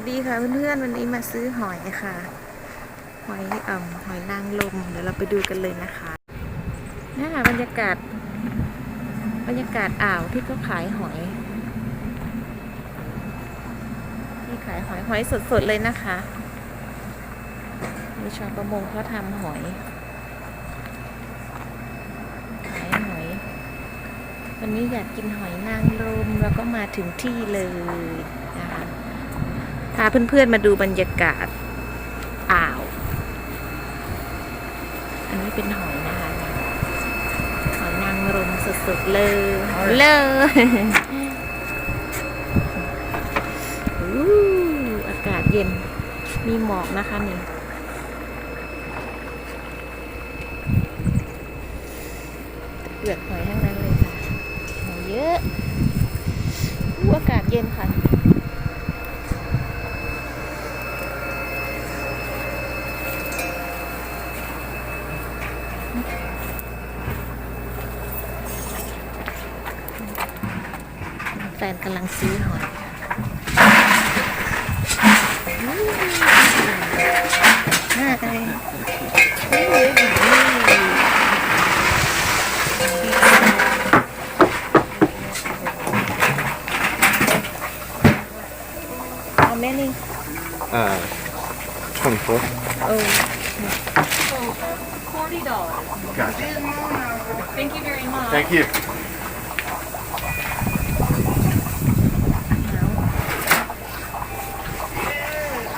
วัสดีค่ะเพื่อนๆวันนี้มาซื้อหอยค่ะ หอยอ่อหอยนางรมเดี๋ยวเราไปดูกันเลยนะคะนี่ค่ะบรรยากาศ บรรยากาศอ่าวที่ก็ขายหอยที่ขายหอยหอยสดๆเลยนะคะ มีชาวประมงเขาทำหอยขายหอย วันนี้อยากกินหอยนางรมแล้วก็มาถึงที่เลยนะคะ พาเพื่อนๆมาดูบรรยากาศอ่าว อันนี้เป็นหอยนะคะหอยนางรมสุดๆเลยเลยอากาศเย็น มีหมอกนะคะนี่เปลือกหอยทั้งนั้นเลยค่ะหอยเยอะอากาศเย็นค่ะ แฟนกำลังซื้อหอยอืมน่ากันเลยเอาแม่นี่ Uh, 24. เออ Forty dollars. Gotcha. Thank you very much. Thank you.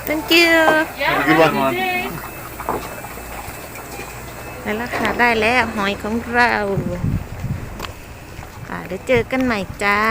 เอา thank you Yeah, Have a good have a one. good day. แล้วราคาได้แล้วหอยของเราอ่าเดี๋ยวเจอกันใหม่จ้า